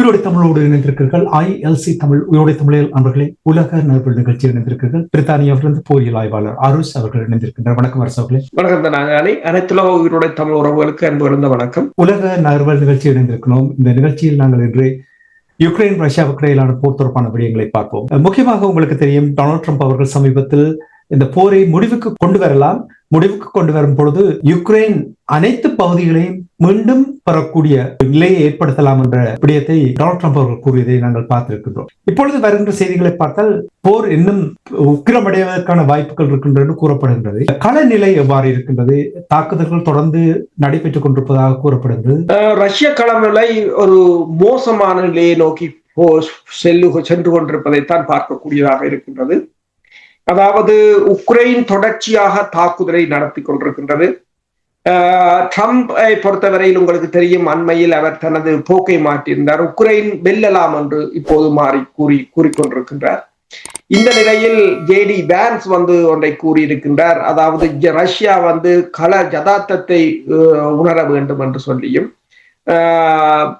உயிரோடை தமிழோடு இணைந்திருக்கிறீர்கள். ஐஎல்சி தமிழ் உயிரோடை தமிழில் அன்பர்களே உலக நண்பர்கள் நிகழ்ச்சியில் இணைந்திருக்கிறீர்கள். பிரித்தானியாவிலிருந்து போரியல் ஆய்வாளர் அருஷ் அவர்கள் இணைந்திருக்கின்றனர் வணக்கம் அரசு அவர்களே. வணக்கம் நாங்கள் அனைத்துலக உயிரோடை தமிழ் உறவுகளுக்கு அன்பு இருந்த வணக்கம். உலக நண்பர்கள் நிகழ்ச்சியில் இணைந்திருக்கிறோம். இந்த நிகழ்ச்சியில் நாங்கள் இன்று யுக்ரைன் ரஷ்யாவுக்கு இடையிலான போர் தொடர்பான விடயங்களை பார்ப்போம். முக்கியமாக உங்களுக்கு தெரியும் டொனால்ட் ட்ரம்ப் அவர்கள் சமீபத்தில் இந்த போரை முடிவுக்கு கொண்டு வரலாம். முடிவுக்கு கொண்டு வரும் பொழுது யுக்ரைன் அனைத்து பகுதிகளையும் மீண்டும் பெறக்கூடிய நிலையை ஏற்படுத்தலாம் என்ற விடயத்தை டொனால்ட் ட்ரம்ப் அவர்கள் கூறியதை நாங்கள் பார்த்திருக்கின்றோம். இப்பொழுது வருகின்ற செய்திகளை பார்த்தால் போர் இன்னும் உக்கிரமடைவதற்கான வாய்ப்புகள் இருக்கின்றது கூறப்படுகின்றது. களநிலை எவ்வாறு இருக்கின்றது? தாக்குதல்கள் தொடர்ந்து நடைபெற்றுக் கொண்டிருப்பதாக கூறப்படுகிறது ரஷ்ய களநிலை ஒரு மோசமான நிலையை நோக்கி போ செல்லு சென்று கொண்டிருப்பதைத்தான் பார்க்கக்கூடியதாக இருக்கின்றது. அதாவது உக்ரைன் தொடர்ச்சியாக தாக்குதலை நடத்தி கொண்டிருக்கின்றது. ட்ரம்பை பொறுத்தவரையில் உங்களுக்கு தெரியும் அண்மையில் அவர் தனது போக்கை மாற்றியிருந்தார். உக்ரைன் வெல்லலாம் என்று இப்போது மாறி கூறி கூறிக்கொண்டிருக்கின்றார். இந்த நிலையில் ஜேடி பேன்ஸ் வந்து ஒன்றை கூறியிருக்கின்றார். அதாவது ரஷ்யா வந்து கள ஜதார்த்தத்தை உணர வேண்டும் என்று சொல்லியும்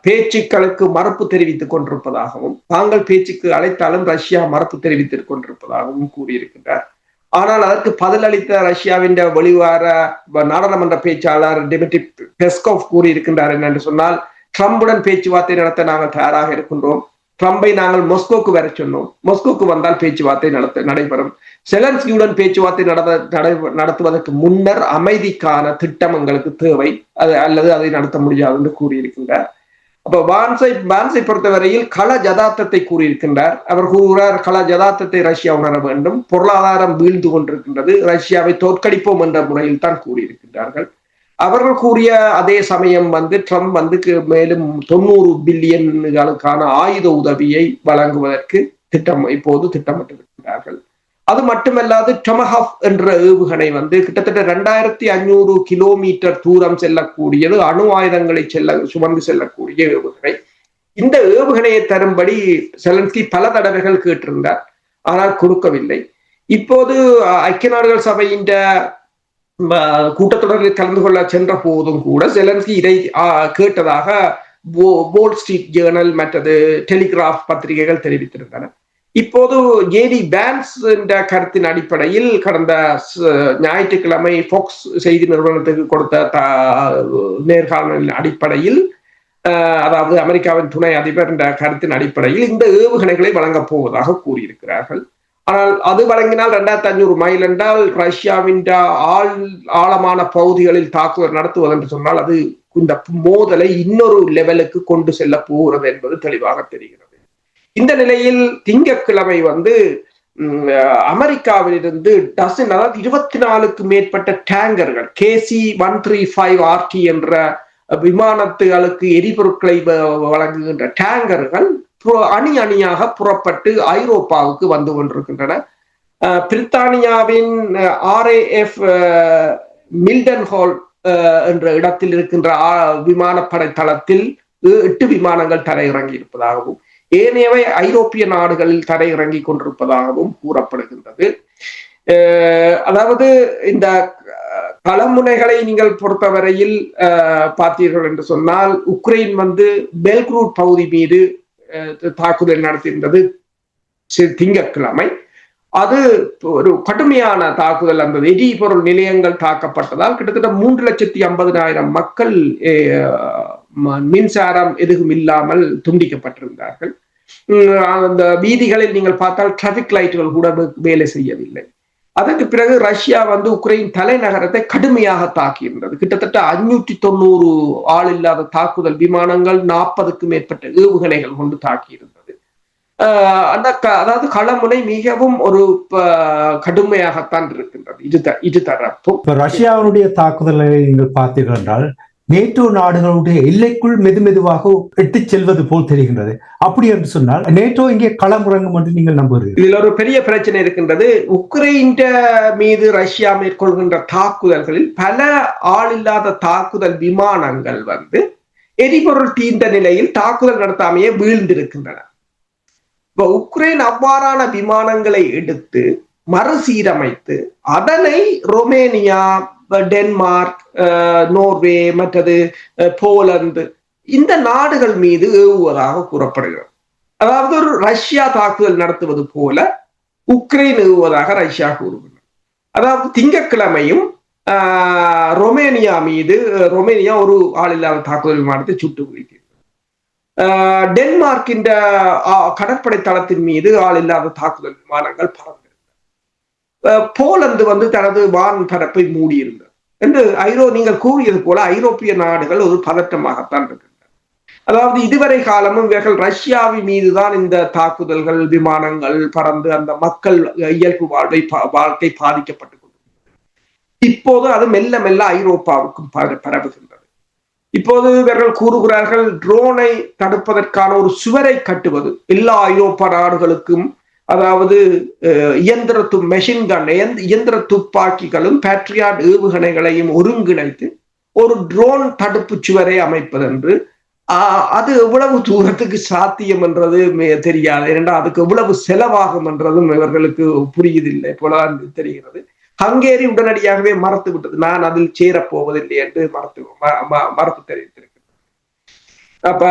பேச்சுக்களுக்கு மறுப்பு தெரிவித்துக் கொண்டிருப்பதாகவும் தாங்கள் பேச்சுக்கு அழைத்தாலும் ரஷ்யா மறுப்பு தெரிவித்துக் கொண்டிருப்பதாகவும் கூறியிருக்கின்றார். ஆனால் அதற்கு பதிலளித்த ரஷ்யாவின் வெளிவார நாடாளுமன்ற பேச்சாளர் டிமிட்ரி பெஸ்கோவ் கூறியிருக்கின்றார் என்னென்று சொன்னால் ட்ரம்புடன் பேச்சுவார்த்தை நடத்த நாங்கள் தயாராக இருக்கின்றோம். ட்ரம்பை நாங்கள் மொஸ்கோக்கு வர சொன்னோம். மொஸ்கோக்கு வந்தால் பேச்சுவார்த்தை நடத்த நடைபெறும். செலன்ஸ்கியுடன் பேச்சுவார்த்தை நடத்த நடை- நடத்துவதற்கு முன்னர் அமைதிக்கான திட்டம் எங்களுக்கு தேவை. அது அல்லது அதை நடத்த முடியாது என்று கூறியிருக்கின்றார். அப்ப வான்சை வான்சை பொறுத்தவரையில் கள ஜதார்த்தத்தை கூறியிருக்கின்றார். அவர் கூறுகிறார் கள ஜதார்த்தத்தை ரஷ்யா உணர வேண்டும். பொருளாதாரம் வீழ்ந்து கொண்டிருக்கின்றது. ரஷ்யாவை தோற்கடிப்போம் என்ற முறையில் தான் கூறியிருக்கின்றார்கள். அவர்கள் கூறிய அதே சமயம் வந்து ட்ரம்ப் வந்து மேலும் தொண்ணூறு பில்லியன்களுக்கான ஆயுத உதவியை வழங்குவதற்கு திட்டம் இப்போது திட்டமிட்டிருக்கிறார்கள். அது மட்டுமல்லாது டொமஹாஃப் என்ற ஏவுகணை வந்து கிட்டத்தட்ட ரெண்டாயிரத்தி ஐநூறு கிலோமீட்டர் தூரம் செல்லக்கூடியது அணு ஆயுதங்களை செல்ல சுமந்து செல்லக்கூடிய ஏவுகணை. இந்த ஏவுகணையை தரும்படி செலன்ஸ்கி பல தடவைகள் கேட்டிருந்தார். ஆனால் கொடுக்கவில்லை. இப்போது ஐக்கிய நாடுகள் சபையின் கூட்டத்தொடரில் கலந்து கொள்ள சென்ற போதும் கூட ஜெலன்ஸ்கி இதை ஆஹ், கேட்டதாக போல் ஸ்ட்ரீட் ஜேர்னல் மற்றது டெலிகிராஃப் பத்திரிகைகள் தெரிவித்திருந்தன. இப்போது ஜேடி பேன்ஸ் என்ற கருத்தின் அடிப்படையில் கடந்த ஞாயிற்றுக்கிழமை ஃபோக்ஸ் செய்தி நிறுவனத்துக்கு கொடுத்த த- நேர்காணலின் அடிப்படையில் ஆஹ், அதாவது அமெரிக்காவின் துணை அதிபர் என்ற கருத்தின் அடிப்படையில் இந்த ஏவுகணைகளை வழங்கப் போவதாக கூறியிருக்கிறார்கள். ஆனால் அது வழங்கினால் ரெண்டாயிரத்தி ஐநூறு மைல் என்றால் ரஷ்யாவின் ஆழ் ஆழமான பகுதிகளில் தாக்குதல் நடத்துவது என்று சொன்னால் அது இந்த மோதலை இன்னொரு லெவலுக்கு கொண்டு செல்ல போகிறது என்பது தெளிவாக தெரிகிறது. இந்த நிலையில் திங்கட்கிழமை வந்து அமெரிக்காவிலிருந்து டசன் அதாவது இருபத்தி நாலுக்கு மேற்பட்ட டேங்கர்கள் KC one three five RT என்ற விமானத்துகளுக்கு எரிபொருட்களை வ- வழங்குகின்ற டேங்கர்கள் அணி அணியாக புறப்பட்டு ஐரோப்பாவுக்கு வந்து கொண்டிருக்கின்றன. பிரித்தானியாவின் ஆர்ஏஎஃப் மில்டன் ஹால் என்ற இடத்தில் இருக்கின்ற ஆ- விமானப்படை தளத்தில் எட்டு விமானங்கள் தரையிறங்கி இருப்பதாகவும் ஏனையவை ஐரோப்பிய நாடுகளில் தரையிறங்கி கொண்டிருப்பதாகவும் கூறப்படுகின்றது. அதாவது இந்த களமுனைகளை நீங்கள் பொறுத்தவரையில் பார்த்தீர்கள் என்று சொன்னால் உக்ரைன் வந்து பெல்க்ரூட் பகுதி மீது தாக்குதல் நடத்தியிருந்தது. சி- திங்கட்கிழமை. அது ஒரு கடுமையான தாக்குதல். அந்த எரிபொருள் நிலையங்கள் தாக்கப்பட்டதால் கிட்டத்தட்ட மூன்று லட்சத்தி ஐம்பதினாயிரம் மக்கள் ம- மின்சாரம் எதுவும் இல்லாமல் துண்டிக்கப்பட்டிருந்தார்கள். அந்த வீதிகளில் நீங்கள் பார்த்தால் டிராபிக் லைட்டுகள் கூட வேலை செய்யவில்லை. அதற்கு பிறகு ரஷ்யா வந்து உக்ரைன் தலைநகரத்தை கடுமையாக தாக்கியிருந்தது. கிட்டத்தட்ட அஞ்சூற்றி தொண்ணூறு ஆள் இல்லாத தாக்குதல் விமானங்கள் நாற்பதுக்கு மேற்பட்ட ஏவுகணைகள் கொண்டு தாக்கியிருந்தது. ஆஹ் அந்த க- அதாவது களமுனை மிகவும் ஒரு கடுமையாகத்தான் இருக்கின்றது. இது இது தரப்பும். ரஷ்யாவுடைய தாக்குதலை நீங்கள் பார்த்தீர்கள் என்றால் நேட்டோ நாடுகளுடைய எல்லைக்குள் மெதுமெதுவாக எட்டிச் செல்வது போல் தெரிகின்றது. அப்படி என்று சொன்னால் நேட்டோ இங்கே களமுறங்கும் என்று நீங்கள் நம்புகிறீர்கள். இதில் ஒரு பெரிய பிரச்சனை இருக்கின்றது. உக்ரைன் மீது ரஷ்யா மேற்கொள்கின்ற தாக்குதல்களில் பல ஆளில்லாத தாக்குதல் விமானங்கள் வந்து எரிபொருள் தீர்ந்த நிலையில் தாக்குதல் நடத்தாமையே வீழ்ந்திருக்கின்றன. இப்ப உக்ரைன் அவ்வாறான விமானங்களை எடுத்து மறுசீரமைத்து அதனை ரொமேனியா டென்மார்க் நோர்வே மற்றது போலந்து இந்த நாடுகள் மீது ஏவுவதாக கூறப்படுகிறது. அதாவது ஒரு ரஷ்யா தாக்குதல் நடத்துவது போல உக்ரைன் ஏவுவதாக ரஷ்யா கூறுகிறது அதாவது திங்கட்கிழமையும் ஆஹ், ரொமேனியா மீது ரொமேனியா ஒரு ஆளில்லாத தாக்குதல் விமானத்தை சுட்டு வீழ்த்தியது. ஆஹ், டென்மார்க்கின் ஆஹ், கடற்படை தளத்தின் மீது ஆளில்லாத தாக்குதல் விமானங்கள் பறந்திருந்தது போலந்து வந்து தனது வான் பரப்பை மூடியிருந்தது என்று ஐரோ நீங்கள் கூறியது போல ஐரோப்பிய நாடுகள் ஒரு பதற்றமாகத்தான் இருக்கின்றன. அதாவது இதுவரை காலமும் இவர்கள் ரஷ்யாவின் மீதுதான் இந்த தாக்குதல்கள் விமானங்கள் பறந்து அந்த மக்கள் இயல்பு வாழ்வை பா- வாழ்க்கை பாதிக்கப்பட்டு இப்போது அது மெல்ல மெல்ல ஐரோப்பாவுக்கும் பர- பரவுகின்றது. இப்போது இவர்கள் கூறுகிறார்கள் ட்ரோனை தடுப்பதற்கான ஒரு சுவரை கட்டுவது எல்லா ஐரோப்பா நாடுகளுக்கும் அதாவது அஹ், இயந்திர து மெஷின் கன் இயந்திர துப்பாக்கிகளும் பேட்ரியாட் ஏவுகணைகளையும் ஒருங்கிணைத்து ஒரு ட்ரோன் தடுப்பு சுவரை அமைப்பதென்று அது எவ்வளவு தூரத்துக்கு சாத்தியம் என்றது மே- தெரியாது. ஏனென்றால் அதுக்கு எவ்வளவு செலவாகும் என்றதும் இவர்களுக்கு புரியுதில்லை போல தெரிகிறது. ஹங்கேரி உடனடியாகவே மறத்து விட்டது. நான் அதில் சேரப் போவதில்லை என்று மறத்து ம- ம- தெரிவித்திருக்கிறது அப்ப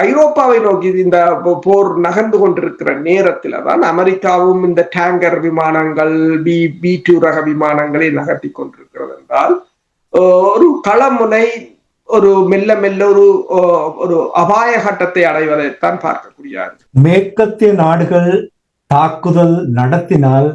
ஐரோப்பாவை நோக்கி இந்த போர் நகர்ந்து கொண்டிருக்கிற நேரத்துல தான் அமெரிக்காவும் இந்த டேங்கர் விமானங்கள் பி பி டூ ரக விமானங்களை நகர்த்தி கொண்டிருக்கிறது என்றால் ஒரு களமுனை ஒரு மெல்ல மெல்ல ஒரு ஒரு அபாய கட்டத்தை அடைவதைத்தான் பார்க்கக்கூடிய மேற்கத்திய நாடுகள் தாக்குதல் நடத்தினால்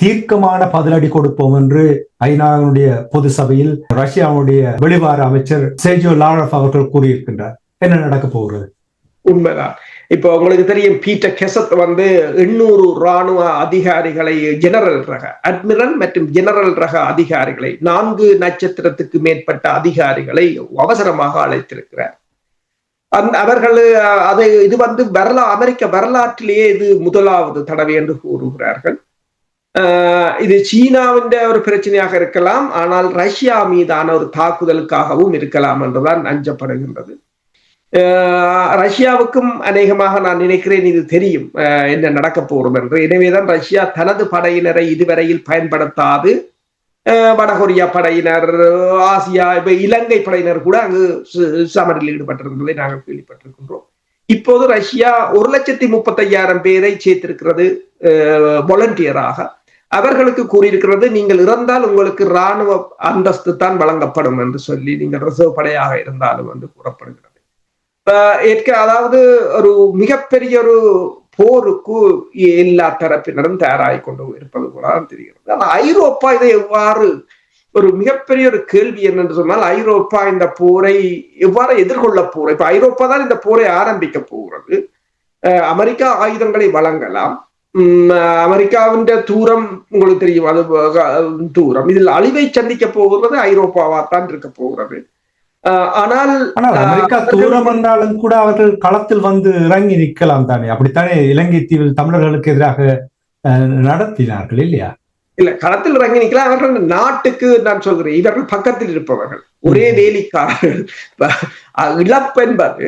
தீர்க்கமான பதிலடி கொடுப்போம் என்று ஐநாவுடைய பொது சபையில் ரஷ்யாவுடைய வெளிவார அமைச்சர் சேஜோ லாரஃப் அவர்கள் கூறியிருக்கின்றார். என்ன நடக்க போகிறது உண்மைதான். இப்போ உங்களுக்கு தெரியும் பீட்டர் கெசத் வந்து எண்ணூறு ராணுவ அதிகாரிகளை ஜெனரல் ரக அட்மிரல் மற்றும் ஜெனரல் ரக அதிகாரிகளை நான்கு நட்சத்திரத்துக்கு மேற்பட்ட அதிகாரிகளை அவசரமாக அழைத்திருக்கிறார். அந்த அவர்கள் அதை இது வந்து வரலா அமெரிக்க வரலாற்றிலேயே இது முதலாவது தடவை என்று கூறுகிறார்கள். ஆஹ் இது சீனாவின் ஒரு பிரச்சனையாக இருக்கலாம் ஆனால் ரஷ்யா மீதான ஒரு தாக்குதலுக்காகவும் இருக்கலாம் என்றுதான் அஞ்சப்படுகின்றது. ரஷ்யாவுக்கும் அநேகமாக நான் நினைக்கிறேன் இது தெரியும் என்ன நடக்க போகிறது என்று. எனவேதான் ரஷ்யா தனது படையினரை இதுவரையில் பயன்படுத்தாது. ஆஹ் வடகொரியா படையினர் ஆசியா இப்ப இலங்கை படையினர் கூட அங்கு சமரில் ஈடுபட்டிருந்ததை நாங்கள் கேள்விப்பட்டிருக்கின்றோம். இப்போது ரஷ்யா ஒரு லட்சத்தி முப்பத்தையாயிரம் பேரை சேர்த்திருக்கிறது வாலண்டியராக அவர்களுக்கு கூறியிருக்கிறது நீங்கள் இறந்தால் உங்களுக்கு இராணுவ அந்தஸ்து தான் வழங்கப்படும் என்று சொல்லி நீங்கள் ரிசர்வ் படையாக இருந்தாலும் என்று கூறப்படுகிறது. ஏற்க அதாவது ஒரு மிகப்பெரிய ஒரு போருக்கு எல்லா தரப்பினரும் தயாராகி கொண்டு இருப்பது போல தெரிகிறது. ஆனால் ஐரோப்பா இதை எவ்வாறு ஒரு மிகப்பெரிய ஒரு கேள்வி என்னென்று சொன்னால் ஐரோப்பா இந்த போரை எவ்வாறு எதிர்கொள்ள போற இப்ப ஐரோப்பா தான் இந்த போரை ஆரம்பிக்க போகிறது. அமெரிக்கா ஆயுதங்களை வழங்கலாம். உம் அமெரிக்காவின் தூரம் உங்களுக்கு தெரியும். அது தூரம். இதில் அழிவை சந்திக்க போகிறது ஐரோப்பாவா தான் இருக்க போகிறது. ஆனால் ஆனால் அமெரிக்கா தூரம் என்றாலும் கூட அவர்கள் களத்தில் வந்து இறங்கி நிற்கலாம் தானே. அப்படித்தானே இலங்கை தீவில் தமிழர்களுக்கு எதிராக நடத்தினார்கள் இல்லையா? இல்ல களத்தில் இறங்கி நிக்கலாம் அவர்கள் நாட்டுக்கு நான் சொல்கிறேன். இவர்கள் பக்கத்தில் இருப்பவர்கள். ஒரே வேலிக்காரர்கள். இழப்பு என்பது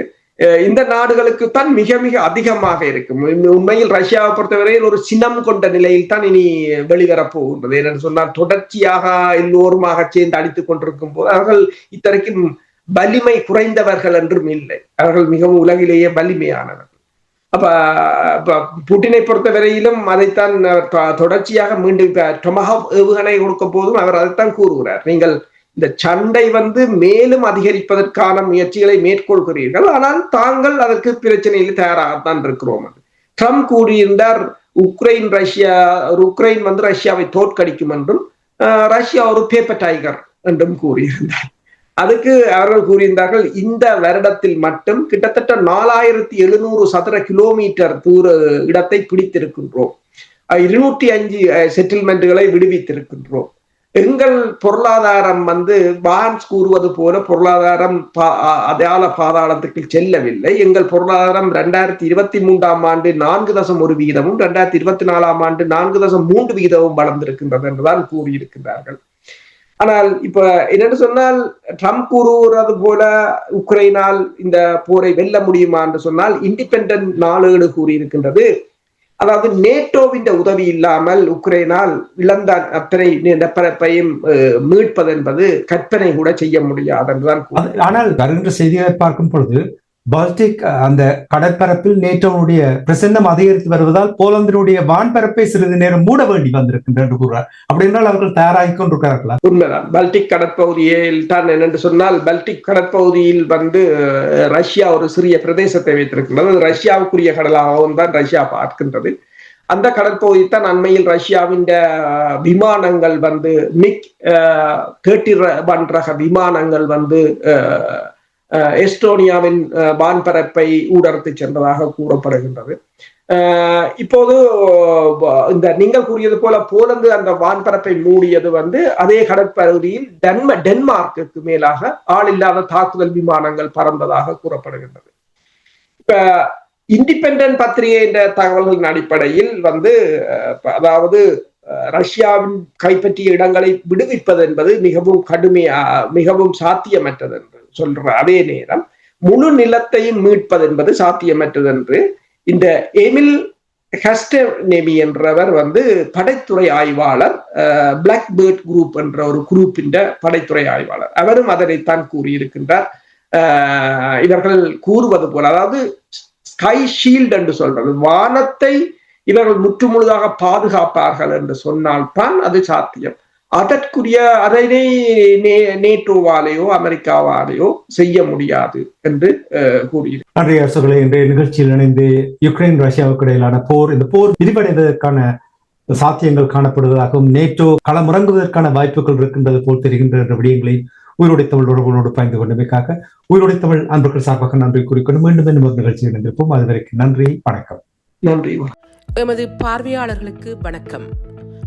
இந்த நாடுகளுக்கு தான் மிக மிக அதிகமாக இருக்கும் உண்மையில் ரஷ்யாவை பொறுத்தவரையில் ஒரு சினம் கொண்ட நிலையில் தான் இனி வெளிவரப் போகின்றது. ஏனென்று சொன்னால் தொடர்ச்சியாக எல்லோருமாக சேர்ந்து அடித்துக் கொண்டிருக்கும் போது அவர்கள் இத்தனைக்கும் வலிமை குறைந்தவர்கள் என்றும் இல்லை. அவர்கள் மிகவும் உலகிலேயே வலிமையானவர் அப்ப புட்டினை பொறுத்தவரையிலும் அதைத்தான் தொடர்ச்சியாக மீண்டும் இப்ப ஏவுகணை கொடுக்கும் போதும் அவர் அதைத்தான் கூறுகிறார். நீங்கள் இந்த சண்டை வந்து மேலும் அதிகரிப்பதற்கான முயற்சிகளை மேற்கொள்கிறீர்கள். ஆனால் தாங்கள் அதற்கு பிரச்சனையில் தயாராகத்தான் இருக்கிறோம் ட்ரம்ப் கூறியிருந்தார் உக்ரைன் ரஷ்யா உக்ரைன் வந்து ரஷ்யாவை தோற்கடிக்கும் என்றும் ரஷ்யா ஒரு பேப்பர் டைகர் என்றும் கூறியிருந்தார். அதுக்கு அவர்கள் கூறியிருந்தார்கள் இந்த வருடத்தில் மட்டும் கிட்டத்தட்ட நாலாயிரத்தி எழுநூறு சதுர கிலோமீட்டர் தூர இடத்தை பிடித்திருக்கின்றோம். இருநூற்றி அஞ்சு செட்டில்மெண்ட்டுகளை விடுவித்திருக்கின்றோம். எங்கள் பொருளாதாரம் வந்து பான்ஸ் கூறுவது போல பொருளாதாரம் பா- அதால பாதாளத்துக்கு செல்லவில்லை. எங்கள் பொருளாதாரம் ரெண்டாயிரத்தி இருபத்தி மூன்றாம் ஆண்டு நான்கு தசம் ஒரு விகிதமும் ரெண்டாயிரத்தி இருபத்தி நாலாம் ஆண்டு நான்கு தசம் மூன்று விகிதமும் வளர்ந்திருக்கின்றது என்றுதான் கூறியிருக்கின்றார்கள். ஆனால் இப்ப என்னென்னு சொன்னால் ட்ரம்ப் கூறுவது போல உக்ரைனால் இந்த போரை வெல்ல முடியுமா என்று சொன்னால் இண்டிபெண்டன்ட் நாளேடு கூறியிருக்கின்றது. அதாவது நேட்டோவின் உதவி இல்லாமல் உக்ரைனால் இழந்த அத்தனை நிலப்பரப்பையும் அஹ், மீட்பது என்பது கற்பனை கூட செய்ய முடியாது என்றுதான் ஆனால் வருகின்ற செய்திகளை பார்க்கும் பொழுது பால்டிக் அந்த கடற்பரப்பில் நேட்டோனுடைய பிரசன்னம் அதிகரித்து வருவதால் போலந்தினுடைய வான்பரப்பை சிறிது நேரம் மூட வேண்டி வந்திருக்கின்ற என்று கூறுறார் அப்படி என்றால் அவர்கள் தயாராகிக் கொண்டிருக்கிறார்களா? உண்மைதான். பால்டிக் கடற்பகுதியில் தான் என்னென்று சொன்னால் பால்டிக் கடற்பகுதியில் வந்து ரஷ்யா ஒரு சிறிய பிரதேசத்தை வைத்திருக்கின்றது. ரஷ்யாவுக்குரிய கடலாகவும் தான் ரஷ்யா பார்க்கின்றது. அந்த கடற்பகுதி தான் அண்மையில் ரஷ்யாவின் விமானங்கள் வந்து மிக் தேர்ட்டி ஒன் ரக விமானங்கள் வந்து எஸ்டோனியாவின் வான்பரப்பை ஊடறுத்து சென்றதாக கூறப்படுகின்றது. இப்போது இந்த நீங்கள் கூறியது போல போலந்து அந்த வான்பரப்பை மூடியது வந்து அதே கடற்பகுதியில் டென்ம டென்மார்க்குக்கு மேலாக ஆள் இல்லாத தாக்குதல் விமானங்கள் பறந்ததாக கூறப்படுகின்றது. இப்ப இண்டிபெண்டன்ட் பத்திரிகை என்ற தகவல்களின் அடிப்படையில் வந்து அஹ், அதாவது அஹ், ரஷ்யாவின் கைப்பற்றிய இடங்களை விடுவிப்பது என்பது மிகவும் கடுமையா மிகவும் சாத்தியமற்றது. சொல்ற அதே நேரம் முழு நிலத்தையும் மீட்பது என்பது சாத்தியமற்றது என்று இந்த எமில் ஹஸ்டனேமி என்றவர் வந்து படைத்துறை ஆய்வாளர் பிளாக் பேர்ட் குரூப் என்ற ஒரு குரூப்பின் படைத்துறை ஆய்வாளர். அவரும் அதனைத்தான் கூறியிருக்கின்றார். இவர்கள் கூறுவது போல அதாவது ஸ்கை ஷீல்ட் என்று சொல்றது வானத்தை இவர்கள் முற்று முழுதாக பாதுகாப்பார்கள் என்று சொன்னால்தான் அது சாத்தியம். அதற்குரிய அதனை நேட்டோவாலேயோ அமெரிக்காவாலேயோ செய்ய முடியாது என்று கூறியிருக்கிறார். நன்றி அரசுகளை இன்றைய நிகழ்ச்சியில் இணைந்து யுக்ரைன் ரஷ்யாவுக்கு இடையிலான போர் இந்த போர் விரிவடைவதற்கான சாத்தியங்கள் காணப்படுவதாகவும் நேட்டோ களமிறங்குவதற்கான வாய்ப்புகள் இருக்கின்றது போல் தெரிகின்ற என்ற விடயங்களை உயிரோடை தமிழ் உறவுகளோடு பயந்து கொண்டமைக்காக உயிரோடை தமிழ் அன்பர்கள் சார்பாக நன்றி கூறிக்கொண்டு மீண்டும் இன்னும் ஒரு நிகழ்ச்சியில் இணைந்திருப்போம். அதுவரைக்கும் நன்றி வணக்கம். நன்றி எமது பார்வையாளர்களுக்கு வணக்கம்.